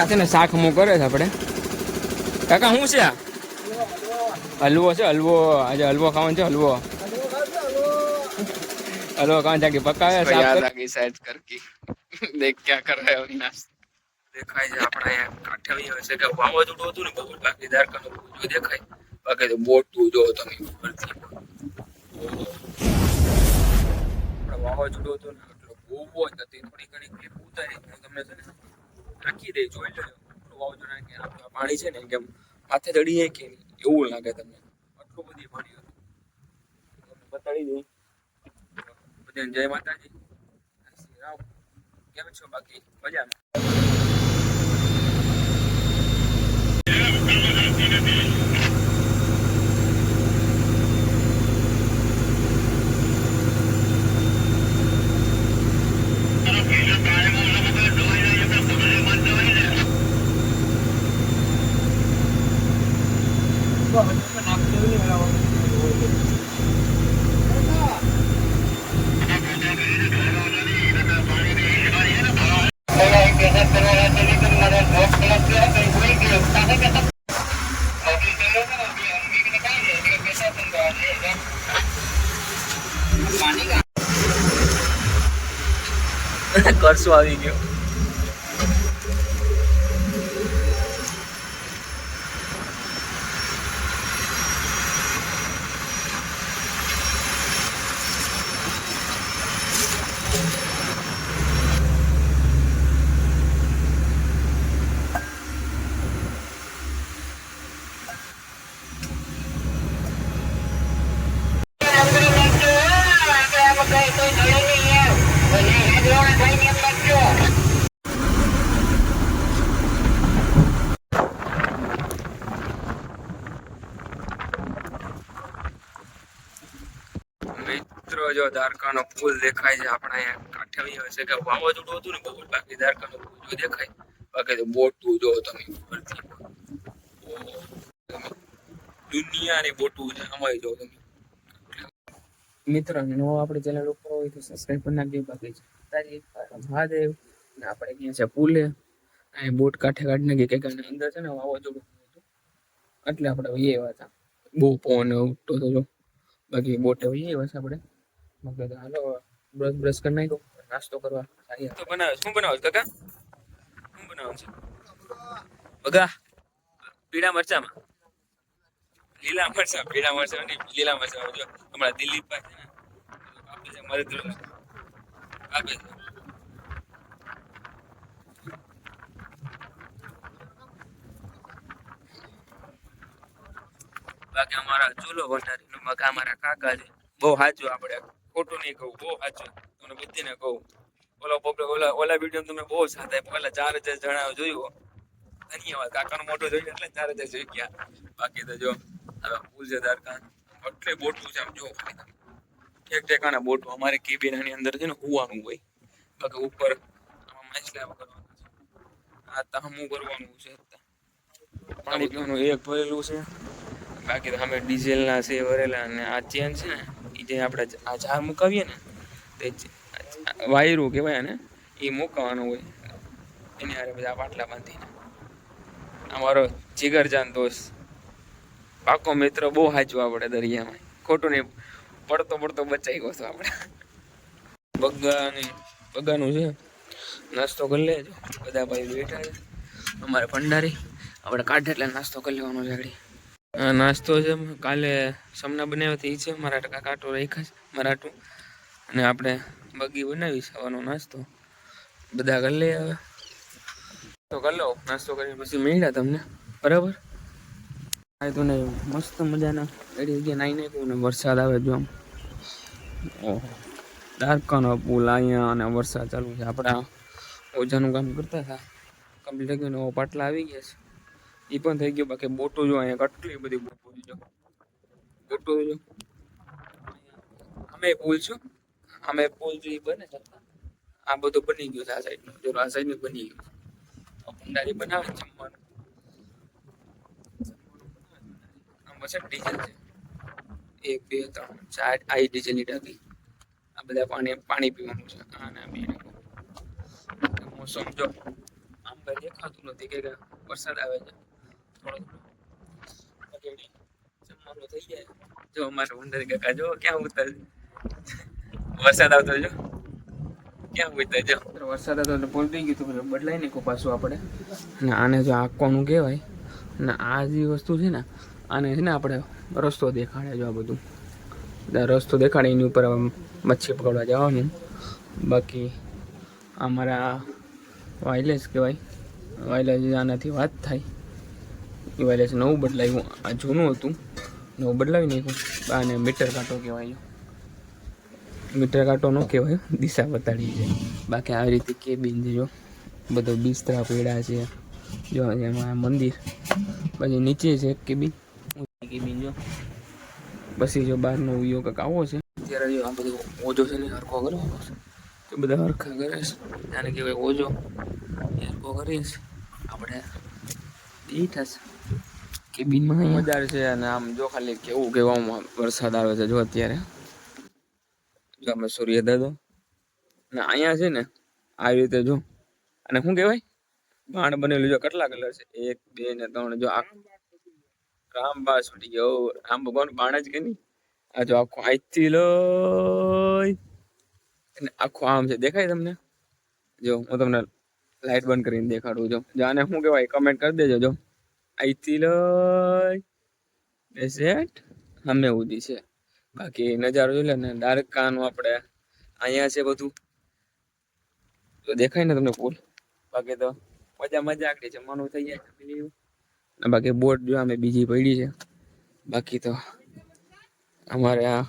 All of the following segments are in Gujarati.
કાકા છે ને શાક મો કરે છે આપણે. કાકા શું છે? હલવો છે હલવો. આજે હલવો ખાવાનો છે હલવો. હલવો ખાવાનું જાગી પકાવે છે યાદ આ ગઈ સાઈડ કરકી. દેખ ક્યાં કર રહ્યો વિનાશ દેખાય છે આપણે કાઠવી હોય છે કે વાવાઝોડું હતું ને બહુ બાકી દ્વારકાનું જો દેખાય. બાકી તો બોટું જો તમે વાવાઝોડું હતું ને એટલે બહુ જ હતી. થોડી ઘણી ક્લિપ ઉતારી હું તમને છે નાખી દે જોઈ લેજો વાવાઝોડા કે પાણી છે ને કેમ હાથે ચડીએ કે એવું લાગે તમને? આટલું બધી પાણી હતું. બતાડી દઉં. બધાને જય માતાજી. શ્રી રામ. કેમ છો બાકી? મજામાં? કરશું આવી ગયો મિત્રો જો દ્વારકાનો પુલ દેખાય છે, આપણા અહીંયા આવીએ છે, કે વાવાઝોડું હતું ને, બહુ બાકી દ્વારકાનો પુલ જો દેખાય. બાકી તો બોટું જો તમે ઉપરથી દુનિયાની બોટું છે, આમાં જો તમે. મિત્રો નવો આપણે ચેનલ ઉપર હોય તો સબસ્ક્રાઈબ કરી નાખજો, બાકી છે તારી મહાદેવ ને આપણે અહીંયા છે પુલે. અહીં બોટ કાંઠે કાઢી નાખી, કે અંદર છે ને વાવાઝોડું એટલે આપણે એ વાત બહુ પવન ઉઠતો હતો બાકી બોટે હોઈએ બસ આપણે. મગર હાલો બ્રશ બ્રશ કરી નાખો નાસ્તો કરવા તો બનાવે, શું બનાવે કાકા? શું બનાવે છે? બગા, પીળા મરચામાં. લીલા મરચા, પીળા મરચા નહીં, લીલા મરચા જો હમણાં દિલીપભાઈ છે ને આપે છે મરચું આપે બાકી અમારા ચૂલો ભંડારીનો મગા, અમારા કાકા છે. બહુ સાચું આપણે. ખોટું નહીં કહું, બહુ સાચું તમને બધીને કહું. ઓલો પબ્લિક ઓલા ઓલા વીડિયો તમે બહુ સાથ આપ્યો ચાર હજાર જણા જોયું ધન્યવાદ કાકાનો મોટો જોયું એટલે ચાર હજાર જોઈ ગયા. બાકી તો જો, હવે ફૂલ છે દ્વારકા એટલે બોટું છે આમ જો ઠેક ઠેકાના બોટું. અમારે કેબિનાની અંદર છે ને હોવાનું હોય. બાકી ઉપર આમાં માછલા કરવાનું છે. આ તાહમું કરવાનું છે. પાણી પીવાનું એક ભરેલું છે. બાકી તો અમે ડીઝલના છે ભરેલા અને આ ચેન છે ને એ જે આપણે આ ઝાર મુકાવીએ ને, તે વાયરું કહેવાય ને એ મુકાવાનું હોય. એની હારે બધા પાટલા બાંધીને. અમારો જીગરજાન દોસ્ત, પાકો મિત્ર બહુ હાચવા આપણે દરિયામાં. ખોટું નહીં, પડતો પડતો બચાવી ગયો આપણે. બગાને, બગાનું છે, નાસ્તો કરી લેજો. બધા ભાઈ બેઠા છે. અમારે ભંડારી, આપણે કાઢે એટલે નાસ્તો કરી લેવાનો છે આગળ. નાસ્તો છે કાલે સમના બનાવ્યો હતી છે મારા ટકા કાંટો રાખ્યા છે, મરાઠું. અને આપણે બગી બનાવી સવારનો નાસ્તો. બધા કરી લઈએ હવે તો કરી લો નાસ્તો કરીને પછી મળ્યા તમને. બરાબર? આ તો ને મસ્ત મજાના. એડી જગ્યાએ નાઈ નાખ્યું ને વરસાદ આવે જો આમ. ઓહો. દ્વારકાનો પુલ અહીંયા અને વરસાદ ચાલુ છે. આપણા ઓજાનું કામ કરતા હતા. કમ્પ્લીટ ગયું પાટલા આવી ગયા છે. એ પણ થઈ ગયું. બાકી બોટો જો અહીંયા કેટલી બધી બોટો જો બોટો જો. અમે પુલ છું. અમે પુલ જો એ બને આ બધું બની ગયું છે આ સાઈડનું જો આ સાઈડનું બની ગયું ભંડારી બનાવે જમવાનું. આમાં છે ડીઝલ છે. એક, બે, ત્રણ, ચાર આ ડીઝલની ટાંકી. આ બધા પાણી પાણી પીવાનું છે. આના બે મોસમ દેખાતું નથી કે વરસાદ આવે છે થોડો થોડો બાકી એવડી જમવાનું થઈ જાય જો અમારે ઉંદર કાકા જો ક્યાં ઉતર? વરસાદ આવતો જો. ક્યાં ઉતર જો? વરસાદ આવતો એટલે પોલ થઈ ગયું તો પછી બદલાઈ નાખ્યું પાછું આપણે. ને આને જો આંકવાનું કહેવાય. ને આ જે વસ્તુ છે ને આને છે ને આપણે રસ્તો દેખાડે જો આ બધું. રસ્તો દેખાડે એની ઉપર મચ્છી પકડવા જવાનું. બાકી અમારા વાયલેસ કહેવાય. વાયલેસ આનાથી વાત થાય. એ વાયરલેસ નવું બદલાયું. આ જૂનું હતું. નવું બદલાવી નાખ્યું. આને મીટર કાંટો કહેવાય. મીટર કાંટો ન કહેવાય. દિશા બતાડી છે. બાકી આવી રીતે કે બીન જો. બધો બિસ્તરા પેડા છે. જો, એમાં મંદિર. પછી નીચે છે કેબિન કેબિન જો. પછી જો બહારનો વ્યૂ કંઈક આવો છે. ત્યારે આ બધું ઓજો છે ને, હરખો કરવો છે. તો બધા હરખા કરે છે. કહેવાય ઓજો હરખો કરીશ આપણે બેઠા છે કેબિનમાં? મજા છે અને આમ જો ખાલી કેવું કેવામાં વરસાદ આવે છે જો અત્યારે. જો અમે સૂર્ય દાદો ને અહીંયા છે ને આવી રીતે જો અને શું કહેવાય? બાણ બનેલું જો કેટલા કલર છે? એક બે ને ત્રણ. જો આ રામબા છૂટી ગયો રામ ભગવાન બાણ જ કે નહીં? આ જો આખું આજથી લો અને આખું આમ છે. દેખાય તમને? જો હું તમને લાઈટ બંધ કરીને દેખાડું જો જો આને શું કહેવાય કમેન્ટ કરી દેજો જો. અહીંથી લઈ બેસેટ અમે ઉધી છે. બાકી નજારો જોઈ લે ને દ્વારકાનું આપણે અહીંયા છે બધું. તો દેખાય ને તમને ફૂલ? બાકી તો મજા મજા આકડી જમવાનું થઈ જાય બાકી બોટ જો અમે બીજી પડી છે. બાકી તો અમારે આ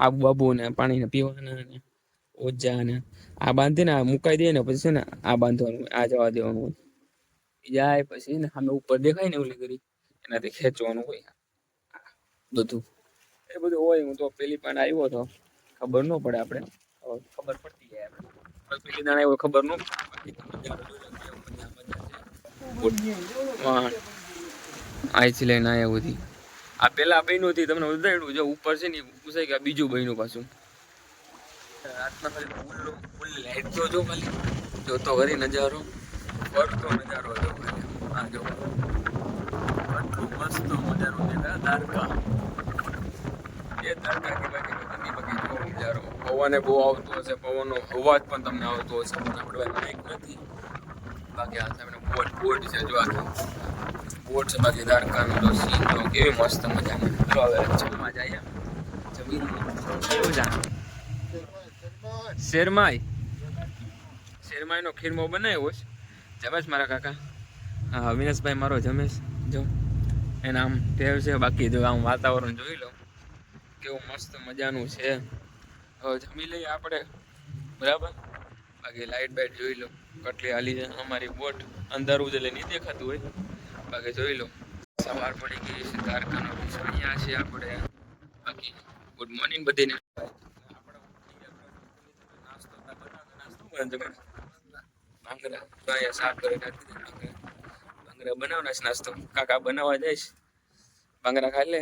આબુ બાબુ ને પાણી ને. પીવાના ઓજા ને આ બાંધીને આ મુકાઈ દે ને પછી છે ને આ બાંધવાનું, આ જવા દેવાનું. જાય પછી ને સામે ઉપર દેખાય ને ઓલી કરી. એનાથી ખેંચવાનું હોય બધું. એ બધું હોય, હું તો પેલી પણ આવ્યો તો ખબર ન પડે આપણે. ખબર પડતી જાય આપણે. આવ્યો, ખબર ન અહીંથી લઈને આયા બધી આ પેલા બન્યું હતી, તમને વધાર્યું જો ઉપર છે ને પૂછાય કે બીજું બહેનું પાછું. રાતના ખાલી ફૂલ ફૂલ લાઈટ તો જો ખાલી. જોતો ખરી નજારો ફરતો નજારો હતો ખાલી. આ જો. આટલું મસ્ત નજારો દેખાય. દ્વારકા. એ દ્વારકા કે તમે જો નજારો. પવને બહુ આવતો હશે, પવનનો અવાજ પણ તમને આવતો હશે, પણ આપણે નથી. બાકી આ સામે બોટ બોટ છે જો આ. બોટ છે બાકી દ્વારકાનો તો સીન કેવી મસ્ત મજાની. જો હવે જમવા જઈએ. જમીન કેવું જાણ શેરમાઈ. શેરમાઈનો ખીરમો બનાવ્યો છે. જમેશ મારા કાકા. હા, વિનેશભાઈ મારો જમેશ. જો, એના આમ ટેવ છે. બાકી જો આમ વાતાવરણ જોઈ લો કેવું મસ્ત મજાનું છે. હવે જમી લઈએ આપણે. બરાબર? બાકી લાઈટ બાઈટ જોઈ લો કટલી હાલી છે અમારી બોટ અંધારું જ નહીં દેખાતું હોય. બાકી જોઈ લો સવાર પડી ગઈ છે. દ્વારકાનો અહીંયા છે આપણે. બાકી ગુડ મોર્નિંગ બધીને નાસ્તો નાસ્તો નાસ્તો ભાંગરા અહીંયા શાક કરી નાખી ભાંગરા. નાસ્તો. કાકા બનાવવા જઈશ ભાંગરા ખાઈ લે.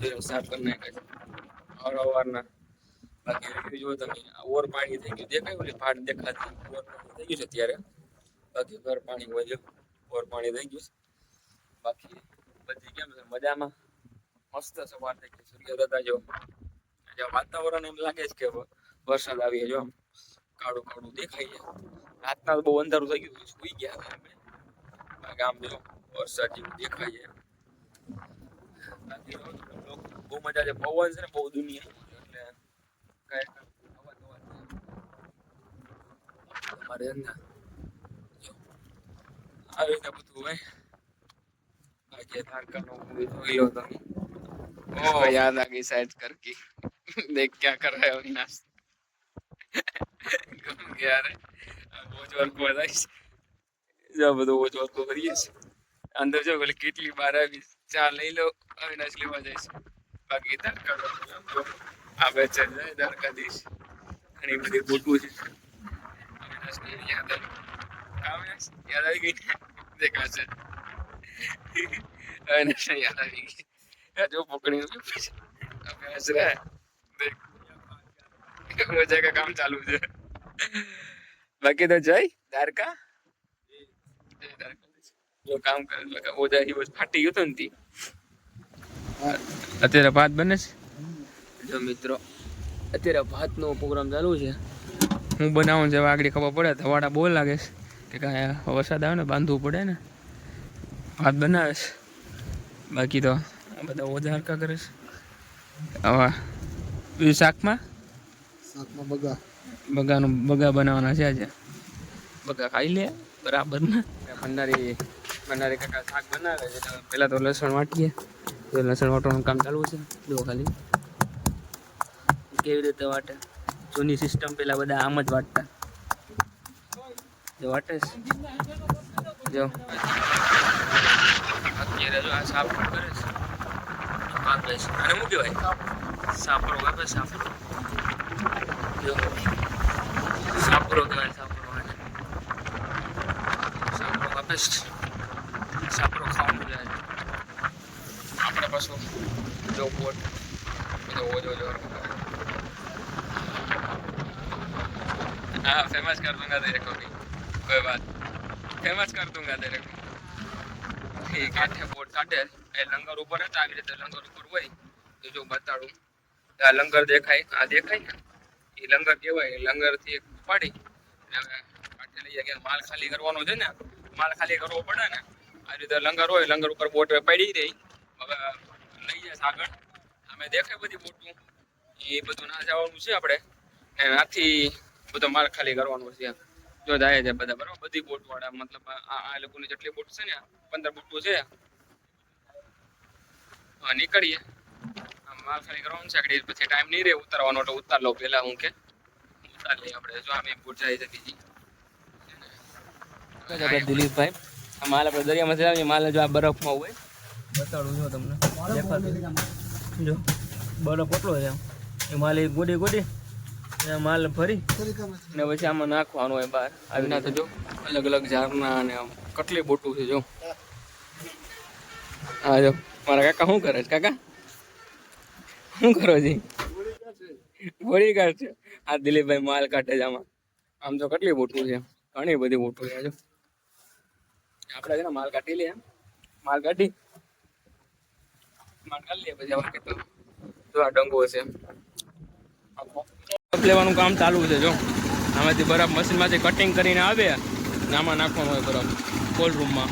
જોયો સાફ કરી અવારના બાકી જો તમે. ઓર પાણી થઈ ગયું. દેખાય ઓલી ફાટ દેખાતી. થઈ ગયું છે અત્યારે. બાકી ઘર પાણી હોય ઓર પાણી થઈ ગયું બાકી બધી કેમ મજામાં? મસ્ત સવાર થઈ ગઈ સૂર્ય જો. જો વાતાવરણ એમ લાગે છે કે વરસાદ આવી જો. કાળું કાળું દેખાય છે રાતના તો બહુ અંધારું થઈ ગયું સુઈ ગયા હતા અમે બાકી આમ જો વરસાદ જેવું દેખાય છે બાકી જો લોકો બહુ મજા છે પવન છે ને બહુ દુનિયા એટલે કઈ અવાજ અવાજ અમારે અંદર જો આવી રીતે બધું હોય બાકી દ્વારકાનો movie જોઈ લો તમે ओ याद आ गई शायद करके देख क्या कर रहा है अविनाश गम गया रे બહુ જ વર્ક વધારે જો આ બધું બહુ જ વર્ક કરીએ છે અંદર જો પેલી કેટલી બહાર આવી ચા લઈ લો અવિનાશ લેવા જઈશ બાકી દ્વારકા જો આવે છે જય દ્વારકાધીશ ઘણી બધી ખોટું છે અવિનાશને યાદ આવી અવિનાશ યાદ આવી ગઈ દેખાશે અવિનાશને યાદ આવી ગઈ આ જો પકડી અવિનાશ રે દેખ મજા કા કામ ચાલુ છે બાકી તો જય દ્વારકા. કામ કરે ઓજા દિવસ ફાટી ગયો તો ને અત્યારે ભાત બને છે? જો મિત્રો અત્યારે ભાતનો પ્રોગ્રામ ચાલુ છે. હું બનાવું છે વાગડી આગળ ખબર પડે ધવાડા બહુ લાગે છે. કે કાંઈ વરસાદ આવે ને બાંધવું પડે ને. ભાત બનાવે છે. બાકી તો આ બધા ઓજા હરકા કરે છે. હવે બીજું શાકમાં? શાકમાં બગા. બગાનું બગા બનાવવાના છે આજે. બગા ખાઈ લે, બરાબર ને? ભંડારી ભંડારી કાકા શાક બનાવે છે. પહેલાં તો લસણ વાટીએ. લસણ વાટવાનું કામ ચાલુ છે જો ખાલી. કેવી રીતે વાટે? જૂની સિસ્ટમ પહેલાં બધા આમ જ વાટતા. જો વાટે જો. અત્યારે જો આ સાફ પણ કરે છે. કાપે છે. અને શું કહેવાય? સાપરો કાપે સાપરો જો. સાપરો કહેવાય સાપરો આને. સાપરો કાપે છે સાપરો ખાવાનું જાય આપણે પાછું જો બોટ બધો ઓજો જો हाँ फेमस कर दूंगा तेरे को भी कोई बात फेमस कर दूंगा तेरे को એ કાંઠે બોટ કાઢે એ લંગર ઉપર હતા આવી રીતે લંગર ઉપર હોય તો જો બતાડું આ લંગર દેખાય આ દેખાય ને એ લંગર કહેવાય એ લંગર થી એક અને કાંઠે લઈ જાય માલ ખાલી કરવાનો છે ને, માલ ખાલી કરવો પડે ને, આ રીતે લંગર હોય, લંગર ઉપર બોટ પડી રહી. હવે લઈ જાય આગળ અમે દેખાય બધી બોટું. એ બધું ના જવાનું છે આપણે. ને આથી બધો માલ ખાલી કરવાનો છે જો જાય છે બધા, બરાબર? બધી બોટ વાળા મતલબ આ લોકોની જેટલી બોટ છે ને, પંદર બોટો છે. નીકળીએ. માલ ખાલી કરવાનું છે પછી ટાઈમ નહીં રહે ઉતારવાનો, એટલે ઉતાર લો પેલા હું કે. ઉતાર લઈએ આપણે જો આમ જાય છે બીજી દિલીપભાઈ? આ માલ આપણે દરિયામાં ચલાવીએ માલ જો આ બરફમાં હોય. બતાડું જો તમને. જો બરફ કેટલો છે એ માલ એ ગોડી ગોડી એ માલ ફરી. ને પછી આમાં નાખવાનું હોય બહાર. આવીને તો જો અલગ અલગ ઝાડના અને આમ કટલી બોટું છે જો. હા જો. મારા કાકા શું કરે છે કાકા? શું કરો છે? ગોળી કાઢ આ દિલીપભાઈ માલ કાઢે છે આમાં. આમ તો કેટલી બોટું છે. ઘણી બધી બોટું છે આપણે છે ને માલ કાઢી લઈએ. માલ કાઢી. માલ કાઢી લઈએ પછી આપણે કેટલો જો આ ડંગો છે. બરફ લેવાનું કામ ચાલુ છે, જો. આમાંથી બરફ મશીનમાંથી કટિંગ કરીને આવે ને આમાં નાખવાનું હોય બરફ કોલ્ડ રૂમમાં